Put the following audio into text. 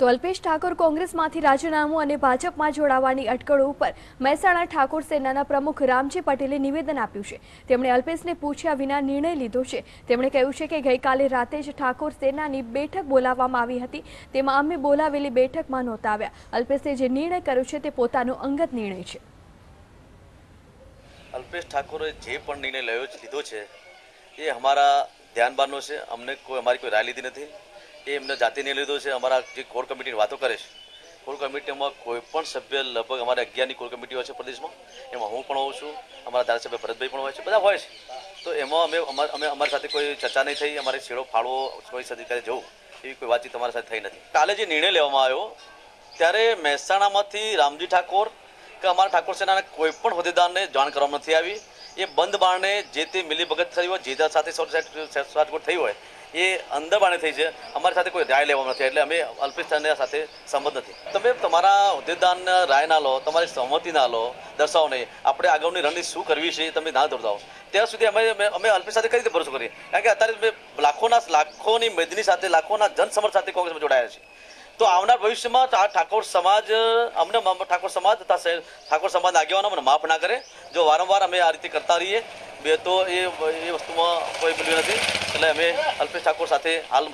તો અલ્પેશ ઠાકોર કોંગ્રેસમાંથી રાજીનામું અને ભાજપમાં જોડાવાની અટકળો ઉપર મહેસાણા ઠાકોર સેનાના પ્રમુખ રામજી પટેલે નિવેદન આપ્યું છે. તેમણે અલ્પેશને પૂછ્યા વિના નિર્ણય લીધો છે. તેમણે કહ્યું છે કે ગઈકાલે રાતે જ ઠાકોર સેનાની બેઠક બોલાવવામાં આવી હતી. તેમાં અમે બોલાવેલી બેઠકમાં નહોતા આવ્યા. અલ્પેશે જે નિર્ણય કર્યો છે તે પોતાનો અંગત નિર્ણય છે. અલ્પેશ ઠાકોરે જે પણ નિર્ણય લીધો છે, એ અમારા ધ્યાનબારનો છે. અમને કોઈ, અમારી કોઈ રાય લીધી નથી. એ એમને જાતે નહીં લીધો છે. અમારા જે કોર કમિટીની વાતો કરે છે. કોર કમિટીમાં કોઈ પણ સભ્ય લગભગ અમારે અગિયારની કોર કમિટી હોય છે પ્રદેશમાં. એમાં હું પણ હોઉં છું. અમારા ધારાસભ્ય ભરતભાઈ પણ હોય છે. બધા હોય છે. તો એમાં અમે અમા- અમે અમારી સાથે કોઈ ચર્ચા નહીં થઈ. અમારે છેડો ફાળવો કોઈ અધિકારી જવું, એવી કોઈ વાતચીત અમારી સાથે થઈ નથી. કાલે જે નિર્ણય લેવામાં આવ્યો, ત્યારે મહેસાણામાંથી રામજી ઠાકોર કે અમારા ઠાકોર સેનાના કોઈ પણ હોદ્દેદારને જાણ કરવામાં નથી આવી. એ બંધ બારણે જે તે મિલીભગત થઈ હોય, જે સાથે સાટગોટ થઈ હોય એ અંદરબાણે થઈ છે. અમારી સાથે કોઈ રાય લેવામાં નથી. એટલે અમે અલ્પેશ ઠાકોરના સાથે સંમત નથી. તમે તમારા હોદ્દેદારના રાય ના લો, તમારી સહમતિ ના લો, દર્શાવો નહીં. આપણે આગળની રણનીતિ શું કરવી છે તમે ના દર્શાવો ત્યાં સુધી અમે- અમે અલ્પેશ સાથે કઈ રીતે ભરોસો કરીએ? કારણ કે અત્યારે લાખોના લાખોની મેદની સાથે, લાખોના જનસમર્થ સાથે કોંગ્રેસમાં જોડાયા છે તો આવનાર ભવિષ્યમાં આ ઠાકોર સમાજ, અમને ઠાકોર સમાજ તથા ઠાકોર સમાજના આગેવાનો અમને માફ ના કરે. જો વારંવાર અમે આ રીતે કરતા રહીએ બે તો એ એ વસ્તુમાં કોઈ મળ્યું નથી. એટલે અમે અલ્પેશ ઠાકોર સાથે હાલ